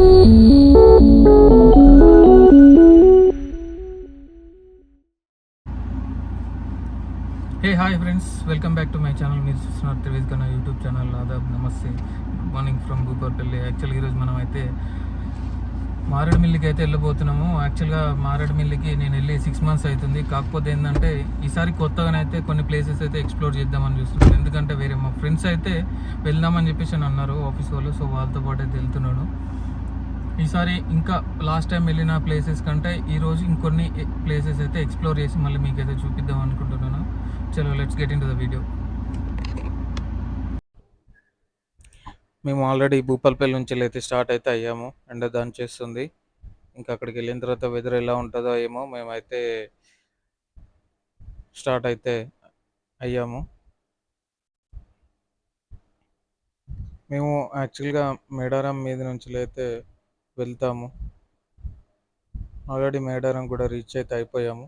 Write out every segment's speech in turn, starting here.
Hey hi friends welcome back to my channel మీరు చూస్తున్నారు త్రివేద్ కన్నా యూట్యూబ్ ఛానల్ ఆదాబ్ నమస్తే గుడ్ మార్నింగ్ ఫ్రమ్ భూపర్పల్లి యాక్చువల్గా ఈరోజు మనం అయితే మారేడుమిల్లికి అయితే వెళ్ళబోతున్నాము. యాక్చువల్గా మారేడుమిల్లికి నేను వెళ్ళి సిక్స్ మంత్స్ అవుతుంది. కాకపోతే ఏంటంటే ఈసారి కొత్తగానైతే కొన్ని ప్లేసెస్ అయితే ఎక్స్ప్లోర్ చేద్దామని చూస్తున్నాను. ఎందుకంటే వేరే మా ఫ్రెండ్స్ అయితే వెళ్దామని చెప్పేసి అని అన్నారు ఆఫీస్ వాళ్ళు. సో వాళ్ళతో పాటు అయితే వెళ్తున్నాను. ఈసారి ఇంకా లాస్ట్ టైం వెళ్ళిన ప్లేసెస్ కంటే ఈరోజు ఇంకొన్ని ప్లేసెస్ అయితే ఎక్స్ప్లోర్ చేసి మళ్ళీ మీకు అయితే చూపిద్దాం అనుకుంటున్నాను. చలో let's get into the video మేము ఆల్రెడీ భూపాల్పల్లి నుంచి అయితే స్టార్ట్ అయితే అయ్యాము. ఎండ దాని చేస్తుంది. ఇంకా అక్కడికి వెళ్ళిన తర్వాత వెదర్ ఎలా ఉంటుందో ఏమో మేమైతే స్టార్ట్ అయితే అయ్యాము. మేము యాక్చువల్గా మేడారం మీద నుంచి అయితే వెళ్తాము. ఆల్రెడీ మేడారం కూడా రీచ్ అయితే అయిపోయాము.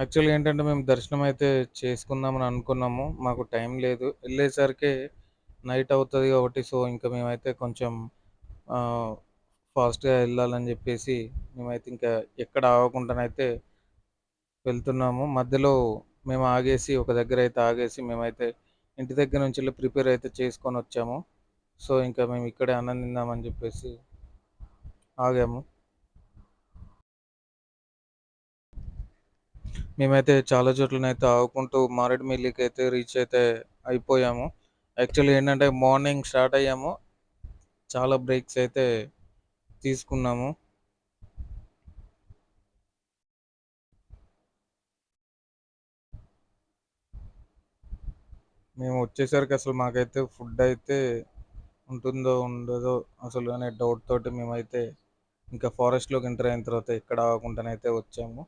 యాక్చువల్గా ఏంటంటే మేము దర్శనం అయితే చేసుకుందామని అనుకున్నాము. మాకు టైం లేదు. వెళ్ళేసరికి నైట్ అవుతుంది కాబట్టి సో ఇంకా మేమైతే కొంచెం ఫాస్ట్గా వెళ్ళాలని చెప్పేసి మేమైతే ఇంకా ఎక్కడ ఆగకుండానైతే వెళ్తున్నాము. మధ్యలో మేము ఆగేసి ఒక దగ్గర అయితే ఆగేసి మేమైతే ఇంటి దగ్గర నుంచి వెళ్ళి ప్రిపేర్ అయితే చేసుకొని వచ్చాము. సో ఇంకా మేము ఇక్కడే ఆనందిందామని చెప్పేసి ఆగాము. మేమైతే చాలా చోట్లనైతే ఆగుకుంటూ మారేడుమిల్లికి అయితే రీచ్ అయితే అయిపోయాము. యాక్చువల్లీ ఏంటంటే మార్నింగ్ స్టార్ట్ అయ్యాము. చాలా బ్రేక్స్ అయితే తీసుకున్నాము. మేము వచ్చేసరికి అసలు మాకైతే ఫుడ్ అయితే ఉంటుందో ఉండదో అసలు అనే డౌట్ తోటి మేమైతే ఇంకా ఫారెస్ట్లోకి ఎంటర్ అయిన తర్వాత ఎక్కడ ఆగకుండానైతే వచ్చాము.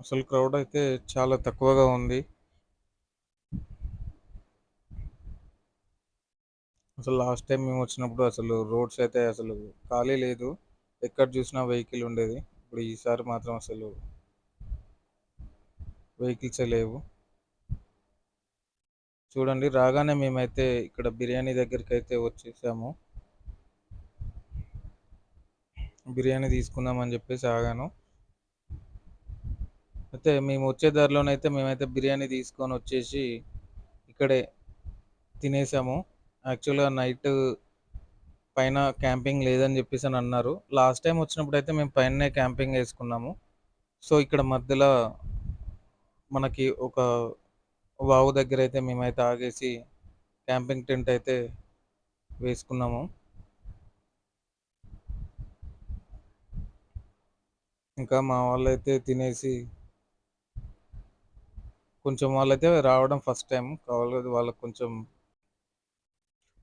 అసలు క్రౌడ్ అయితే చాలా తక్కువగా ఉంది. అసలు లాస్ట్ టైం మేము వచ్చినప్పుడు అసలు రోడ్స్ అయితే అసలు ఖాళీ లేదు. ఎక్కడ చూసినా వెహికల్ ఉండేది. ఇప్పుడు ఈసారి మాత్రం అసలు వెహికల్సే లేవు. చూడండి రాగానే మేమైతే ఇక్కడ బిర్యానీ దగ్గరికి అయితే వచ్చేసాము. బిర్యానీ తీసుకుందామని చెప్పేసి ఆగాను. అయితే మేము వచ్చే దారిలోనైతే మేమైతే బిర్యానీ తీసుకొని వచ్చేసి ఇక్కడే తినేసాము. యాక్చువల్గా నైట్ పైన క్యాంపింగ్ లేదని చెప్పేసి అని అన్నారు. లాస్ట్ టైం వచ్చినప్పుడు అయితే మేము పైననే క్యాంపింగ్ వేసుకున్నాము. సో ఇక్కడ మధ్యలో మనకి ఒక వావు దగ్గర అయితే మేమైతే ఆగేసి క్యాంపింగ్ టెంట్ అయితే వేసుకున్నాము. ఇంకా మా వాళ్ళైతే తినేసి కొంచెం వాళ్ళైతే రావడం ఫస్ట్ టైం. కావాలి వాళ్ళకి కొంచెం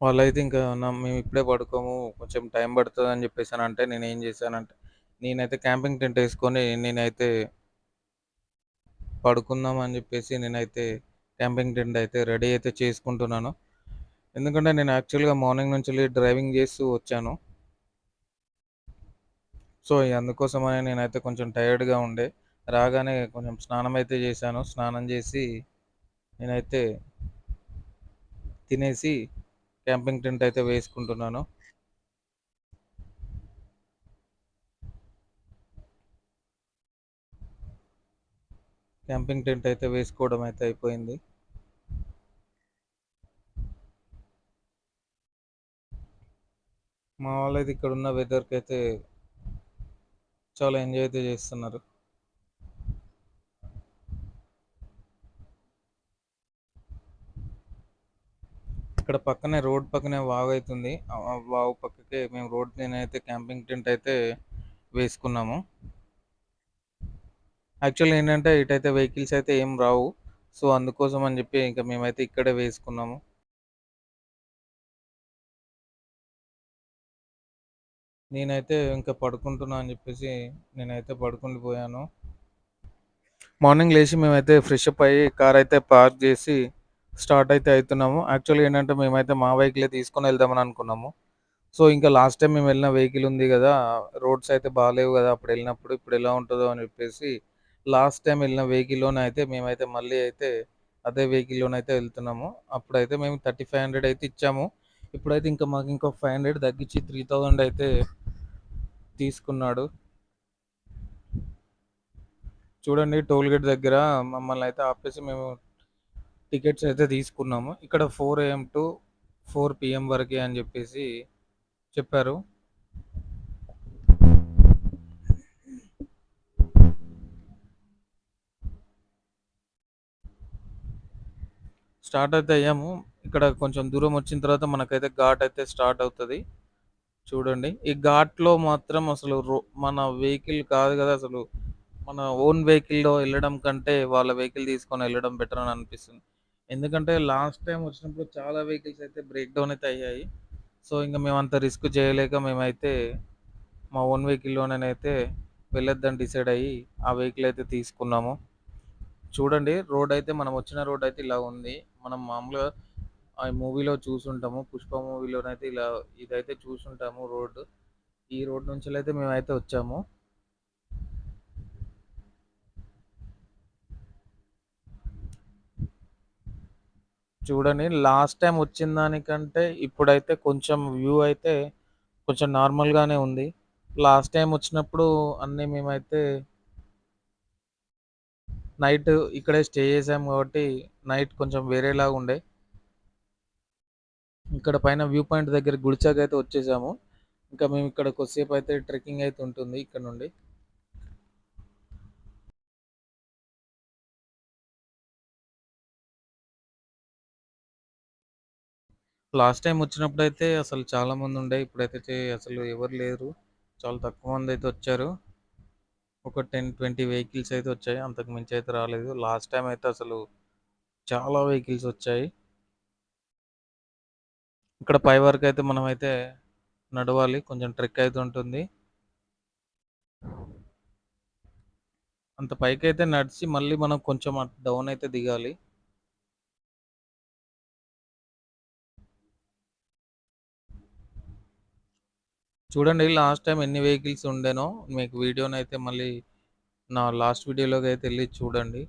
వాళ్ళైతే ఇంకా మేము ఇప్పుడే పడుకోము కొంచెం టైం పడుతుంది అని చెప్పేసి అంటే నేను ఏం చేశానంటే నేనైతే క్యాంపింగ్ టెంట్ వేసుకొని నేనైతే పడుకుందాం అని చెప్పేసి నేనైతే క్యాంపింగ్ టెంట్ అయితే రెడీ అయితే చేసుకుంటున్నాను. ఎందుకంటే నేను యాక్చువల్గా మార్నింగ్ నుంచి వెళ్ళి డ్రైవింగ్ చేస్తూ వచ్చాను. సో అందుకోసమని నేనైతే కొంచెం టైర్డ్గా ఉండే. రాగానే కొంచెం స్నానం అయితే చేశాను. స్నానం చేసి నేనైతే తినేసి క్యాంపింగ్ టెంట్ అయితే వేసుకుంటున్నాను. క్యాంపింగ్ టెంట్ అయితే వేసుకోవడం అయితే అయిపోయింది. మా వాళ్ళైతే ఇక్కడ ఉన్న వెదర్కి అయితే చాలా ఎంజాయ్ అయితే చేస్తున్నారు. ఇక్కడ పక్కనే రోడ్ పక్కనే వాగు అవుతుంది వాగు పక్కకే మేము రోడ్ నేనైతే క్యాంపింగ్ టెంట్ అయితే వేసుకున్నాము. యాక్చువల్ ఏంటంటే ఇటైతే వెహికల్స్ అయితే ఏం రావు. సో అందుకోసం అని చెప్పి ఇంకా మేమైతే ఇక్కడే వేసుకున్నాము. నేనైతే ఇంకా పడుకుంటున్నా అని చెప్పేసి నేనైతే పడుకుండిపోయాను మార్నింగ్ లేచి మేమైతే ఫ్రెష్ అప్ అయ్యి కార్ అయితే పార్క్ చేసి స్టార్ట్ అయితే అవుతున్నాము యాక్చువల్గా ఏంటంటే మేమైతే మా వెహికలే తీసుకొని వెళ్దామని అనుకున్నాము. సో ఇంకా లాస్ట్ టైం మేము వెళ్ళిన వెహికల్ ఉంది కదా రోడ్స్ అయితే బాగాలేవు కదా అప్పుడు వెళ్ళినప్పుడు ఇప్పుడు ఎలా ఉంటుందో అని చెప్పేసి లాస్ట్ టైం వెళ్ళిన వెహికల్లోనే అయితే మేమైతే మళ్ళీ అయితే అదే వెహికల్‌లోనైతే వెళ్తున్నాము. అప్పుడైతే మేము 3500 అయితే ఇచ్చాము. ఇప్పుడైతే ఇంకా మాకు ఇంకో 500 తగ్గించి 3000 అయితే తీసుకున్నాడు. చూడండి టోల్ గేట్ దగ్గర మమ్మల్ని అయితే ఆపేసి మేము టికెట్స్ అయితే తీసుకున్నాము. ఇక్కడ four AM to four PM వరకే అని చెప్పేసి చెప్పారు. స్టార్ట్ అయితే అయ్యాము. ఇక్కడ కొంచెం దూరం వచ్చిన తర్వాత మనకైతే ఘాట్ అయితే స్టార్ట్ అవుతుంది చూడండి. ఈ ఘాట్‌లో మాత్రం అసలు రో మన వెహికల్ కాదు కదా! అసలు మన ఓన్ వెహికల్‌లో వెళ్ళడం కంటే వాళ్ళ వెహికల్ తీసుకొని వెళ్ళడం బెటర్ అని అనిపిస్తుంది. ఎందుకంటే లాస్ట్ టైం వచ్చినప్పుడు చాలా వెహికల్స్ అయితే బ్రేక్ డౌన్ అయితే అయ్యాయి. సో, ఇంక అంత రిస్క్ చేయలేక మేమైతే మా ఓన్ వెహికల్‌లోనేనైతే వెళ్ళొద్దని డిసైడ్ అయ్యి ఆ వెహికల్ అయితే తీసుకున్నాము. చూడండి రోడ్ అయితే మనం వచ్చిన రోడ్ అయితే ఇలా ఉంది. మనం మామూలుగా ఆ మూవీలో చూసుంటాము. 'పుష్ప' మూవీలోనైతే ఇలా ఇదైతే చూసుంటాము రోడ్. ఈ రోడ్ నుంచి అయితే మేమైతే వచ్చాము. చూడండి లాస్ట్ టైం వచ్చిన దానికంటే ఇప్పుడైతే కొంచెం వ్యూ అయితే కొంచెం నార్మల్‌గానే ఉంది. లాస్ట్ టైం వచ్చినప్పుడు అన్నీ మేమైతే నైట్ ఇక్కడే స్టే చేసాం కాబట్టి నైట్ కొంచెం వేరేలాగా ఉండే. ఇక్కడ పైన వ్యూ పాయింట్ దగ్గర గుడిచాకైతే వచ్చేసాము. ఇంకా మేము ఇక్కడ కొద్దిసేపు అయితే ట్రెక్కింగ్ అయితే ఉంటుంది ఇక్కడ నుండి. లాస్ట్ టైం వచ్చినప్పుడు అయితే అసలు చాలా మంది ఉండే. ఇప్పుడైతే అసలు ఎవరు లేరు. చాలా తక్కువ మంది అయితే వచ్చారు. ఒక 10, 20 వెహికల్స్ అయితే వచ్చాయి. అంతకు మించి అయితే రాలేదు. లాస్ట్ టైం అయితే అసలు చాలా వెహికల్స్ వచ్చాయి. ఇక్కడ పై వరకు అయితే మనం అయితే నడవాలి. కొంచెం ట్రెక్ అయితే ఉంటుంది. అంత పైకి అయితే నడిచి మళ్ళీ మనం కొంచెం డౌన్ అయితే దిగాలి. చూడండి లాస్ట్ టైం ఎన్ని వెహికల్స్ ఉండేనో మీకు వీడియోని అయితే మళ్ళీ నా లాస్ట్ వీడియోలోకి అయితే వెళ్ళి చూడండి.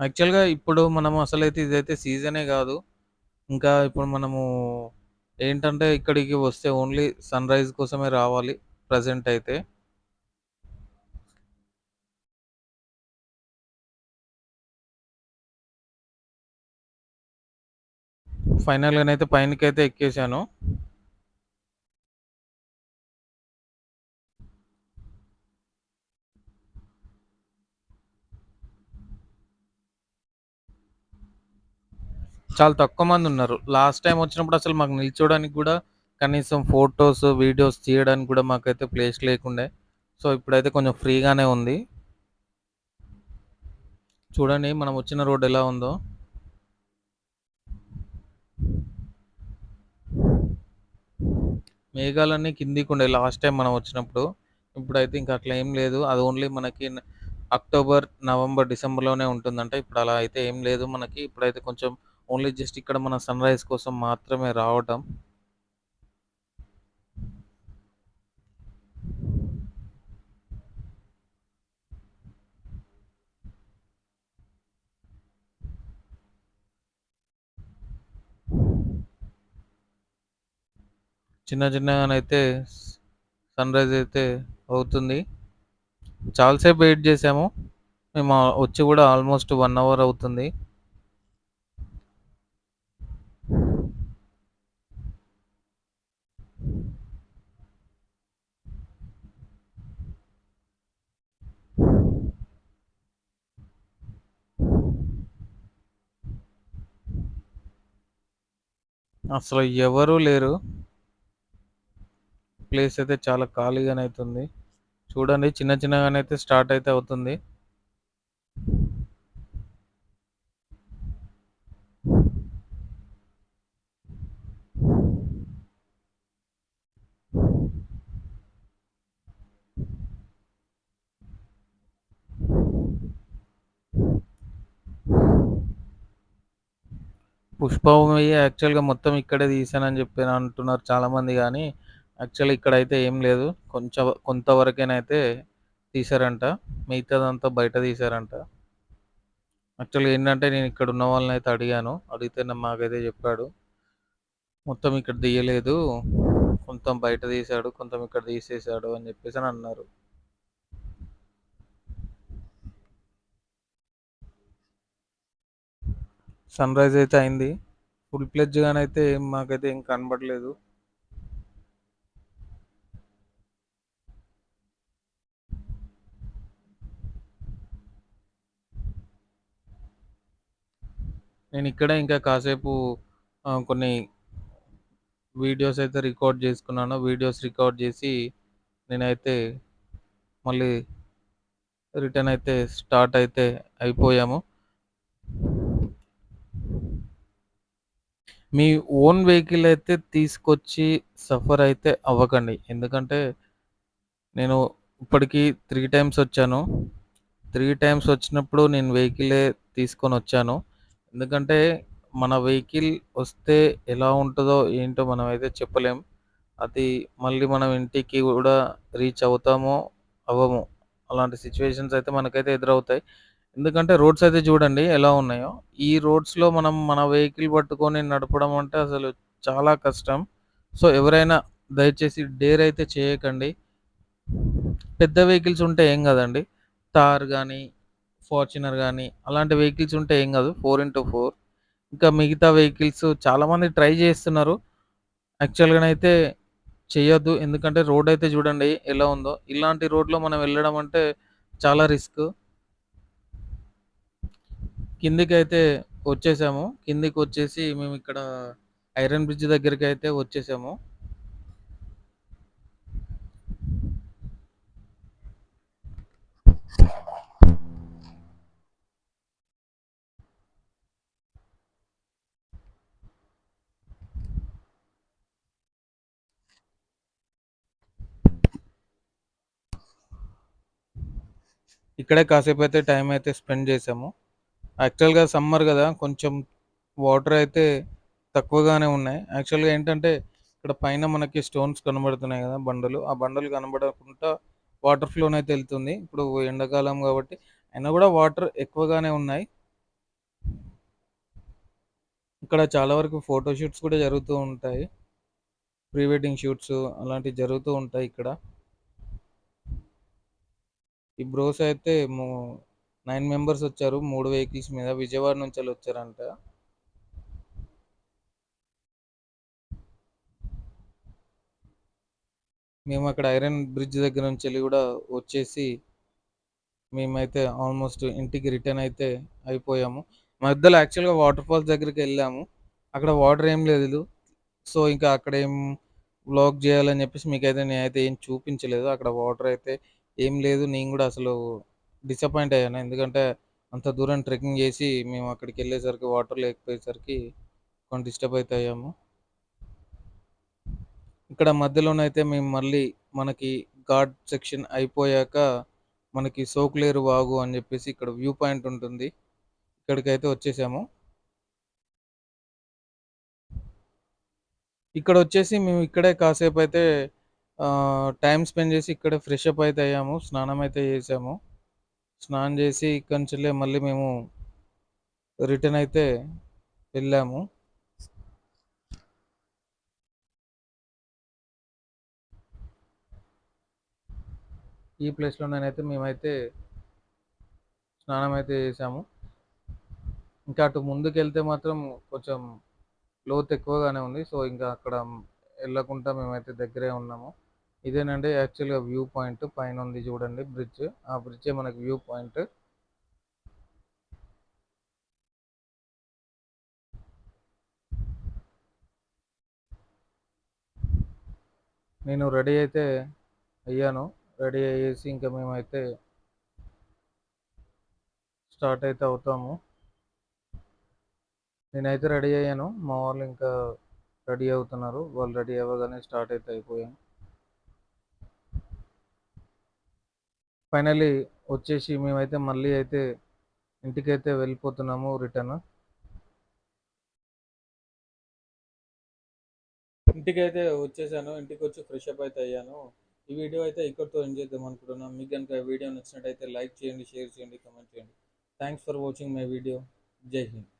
యాక్చువల్‌గా ఇప్పుడు మనం అసలైతే ఇదైతే సీజనే కాదు ఇంకా ఇప్పుడు మనము ఏంటంటే ఇక్కడికి వస్తే ఓన్లీ సన్ రైజ్ కోసమే రావాలి ప్రజెంట్ అయితే. ఫైనల్‌గానైతే పైనకైతే ఎక్కేసాను. చాలా తక్కువ మంది ఉన్నారు లాస్ట్ టైం వచ్చినప్పుడు అసలు మాకు నిల్చోడానికి కూడా కనీసం ఫోటోస్, వీడియోస్ తీయడానికి కూడా మాకైతే ప్లేస్ లేకుండే. సో, ఇప్పుడైతే కొంచెం ఫ్రీగానే ఉంది. చూడండి మనం వచ్చిన రోడ్ ఎలా ఉందో. మేఘాలన్నీ కిందికుండే లాస్ట్ టైం మనం వచ్చినప్పుడు. ఇప్పుడైతే ఇంకా అట్లా ఏం లేదు. అది ఓన్లీ మనకి అక్టోబర్, నవంబర్, డిసెంబర్‌లోనే ఉంటుందంట. ఇప్పుడు అలా అయితే ఏం లేదు మనకి. ఇప్పుడైతే కొంచెం ఓన్లీ జస్ట్ ఇక్కడ మన సన్ రైజ్ కోసం మాత్రమే రావటం. చిన్న చిన్నగానైతే సన్ సన్‌రైజ్ అయితే అవుతుంది. చాలాసేపు వెయిట్ చేసాము మేము వచ్చి కూడా ఆల్మోస్ట్ వన్ అవర్ అవుతుంది. అసలు ఎవరు లేరు. ప్లేస్ అయితే చాలా ఖాళీగా అవుతుంది చూడండి చిన్న చిన్నగానైతే స్టార్ట్ అయితే అవుతుంది. పుష్ప యాక్చువల్‌గా మొత్తం ఇక్కడే తీసానని జెప్పి అంటున్నారు చాలామంది కానీ యాక్చువల్లీ ఇక్కడైతే ఏం లేదు. కొంచెం కొంతవరకేనైతే తీశారంట. మిగతాదంతా బయట తీశారంట. యాక్చువల్‌గా ఏంటంటే నేను ఇక్కడ ఉన్న వాళ్ళని అయితే అడిగాను. అడిగితే మాకైతే చెప్పాడు. మొత్తం ఇక్కడ తీయలేదు. కొంతం బయట తీశాడు. కొంతం ఇక్కడ తీసేసాడు అని చెప్పేసని అన్నారు. సన్‌రైజ్ అయితే అయింది. ఫుల్ ప్లెడ్జ్‌గానైతే మాకైతే ఏం కనబడలేదు నేను ఇక్కడ ఇంకా కాసేపు ఆహ్, కొన్ని వీడియోస్ అయితే రికార్డ్ చేసుకున్నాను. వీడియోస్ రికార్డ్ చేసి నేనైతే మళ్ళీ రిటర్న్ అయితే స్టార్ట్ అయితే అయిపోయాము. మీ ఓన్ వెహికల్ అయితే తీసుకొచ్చి సఫర్ అయితే అవ్వకండి. ఎందుకంటే నేను ఇప్పటికి 3 టైమ్స్ వచ్చాను. 3 టైమ్స్ వచ్చినప్పుడు నేను వెహికలే తీసుకొనొచ్చాను. ఎందుకంటే మన వెహికల్ వస్తే ఎలా ఉంటదో ఏంటో మనమైతే చెప్పలేం. అది మళ్ళీ మనం ఇంటికి గూడా రీచ్ అవుతామో, అవ్వమో. అలాంటి సిట్యుయేషన్స్ అయితే మనకైతే ఎదురవుతాయి. ఎందుకంటే రోడ్స్ అయితే చూడండి ఎలా ఉన్నాయో. ఈ రోడ్స్‌లో మనం మన వెహికల్ పట్టుకొని నడపడం అంటే అసలు చాలా కష్టం. సో, ఎవరైనా దయచేసి డేర్ అయితే చేయకండి. పెద్ద వెహికల్స్ ఉంటే ఏం కాదండి. థార్ కానీ ఫార్చునర్ కానీ అలాంటి వెహికల్స్ ఉంటే ఏం కాదు. 4x4 ఇంకా మిగతా వెహికల్స్ చాలామంది ట్రై చేస్తున్నారు. యాక్చువల్‌గానైతే చేయొద్దు ఎందుకంటే రోడ్ అయితే చూడండి ఎలా ఉందో. ఇలాంటి రోడ్‌లో మనం వెళ్ళడం అంటే చాలా రిస్క్. కిందికి అయితే వచ్చేసాము. కిందికి వచ్చేసి మేము ఇక్కడ ఐరన్ బ్రిడ్జ్ దగ్గరికి అయితే వచ్చేసాము. ఇక్కడే అయితే టైం అయితే స్పెండ్ చేసాము యాక్చువల్‌గా సమ్మర్ కదా కొంచెం వాటర్ అయితే తక్కువగానే ఉన్నాయి. యాక్చువల్‌గా ఏంటంటే ఇక్కడ పైన మనకి స్టోన్స్ కనబడుతున్నాయి కదా బండలు. ఆ బండలు కనబడకుండా వాటర్ ఫ్లోన్ అయితే వెళ్తుంది ఇప్పుడు ఎండాకాలం కాబట్టి అయినా కూడా వాటర్ ఎక్కువగానే ఉన్నాయి. ఇక్కడ చాలా వరకు ఫోటో షూట్స్ కూడా జరుగుతూ ఉంటాయి. ప్రీ వెడ్డింగ్ షూట్స్ అలాంటివి జరుగుతూ ఉంటాయి ఇక్కడ. ఈ బ్రోస్ అయితే నైన్ 9 మెంబర్స్ వచ్చారు. మూడు వెహికల్స్ మీద విజయవాడ నుంచి వాళ్ళు వచ్చారంట. మేము అక్కడ ఐరన్ బ్రిడ్జ్ దగ్గర నుంచి వెళ్ళి కూడా వచ్చేసి మేమైతే ఆల్మోస్ట్ ఇంటికి రిటర్న్ అయితే అయిపోయాము. మధ్యలో యాక్చువల్‌గా వాటర్ ఫాల్స్ దగ్గరికి వెళ్ళాము అక్కడ వాటర్ ఏం లేదు. సో, ఇంకా అక్కడ ఏం బ్లాక్ చేయాలని చెప్పేసి మీకైతే నేనైతే ఏం చూపించలేదు. అక్కడ వాటర్ అయితే ఏం లేదు. నేను కూడా అసలు డిసప్పాయింట్ అయ్యాను. ఎందుకంటే అంత దూరం ట్రెక్కింగ్ చేసి మేము అక్కడికి వెళ్ళేసరికి వాటర్ లేకపోయేసరికి కొంచెం డిస్టర్బ్ అయితే అయ్యాము. ఇక్కడ మధ్యలోనైతే మేము మళ్ళీ మనకి ఘాట్ సెక్షన్ అయిపోయాక మనకి సోకులేరు వాగు అని చెప్పేసి ఇక్కడ వ్యూ పాయింట్ ఉంటుంది. ఇక్కడికైతే వచ్చేసాము. ఇక్కడ వచ్చేసి మేము ఇక్కడే కాసేపు అయితే టైం స్పెండ్ చేసి ఇక్కడ ఫ్రెష్ అప్ అయితే అయ్యాము. స్నానం అయితే చేసాము స్నానం చేసి ఇక్కడి నుంచెల్లే మళ్ళీ మేము రిటర్న్ అయితే వెళ్ళాము. ఈ ప్లేస్లోనైతే మేమైతే స్నానం అయితే చేసాము ఇంకా అటు ముందుకెళ్తే మాత్రం కొంచెం లోతు ఎక్కువగానే ఉంది. సో, ఇంకా అక్కడ వెళ్ళకుండా మేమైతే దగ్గరే ఉన్నాము. ఇదేనండి యాక్చువల్‌గా వ్యూ పాయింట్. పైన ఉంది చూడండి బ్రిడ్జ్. ఆ బ్రిడ్జే మనకి వ్యూ పాయింట్. నేను రెడీ అయితే అయ్యాను. రెడీ అయ్యేసి ఇంకా మేమైతే స్టార్ట్ అయితే అవుతాము. నేనైతే రెడీ అయ్యాను. మా వాళ్ళు ఇంకా రెడీ అవుతున్నారు. వాళ్ళు రెడీ అవ్వగానే స్టార్ట్ అయితే అయిపోయాను ఫైనలీ వచ్చేసి మేమైతే మళ్ళీ అయితే ఇంటికైతే వెళ్ళిపోతున్నాము రిటర్న్. ఇంటికి అయితే వచ్చేసాను ఇంటికి వచ్చి ఫ్రెష్ అప్ అయితే అయ్యాను. ఈ వీడియో అయితే ఇక్కడితో ఎండ్ చేద్దాం అనుకుంటున్నాను మీకు కనుక వీడియో నచ్చినట్టయితే లైక్ చేయండి షేర్ చేయండి కమెంట్ చేయండి. Thanks for watching my video జై హింద్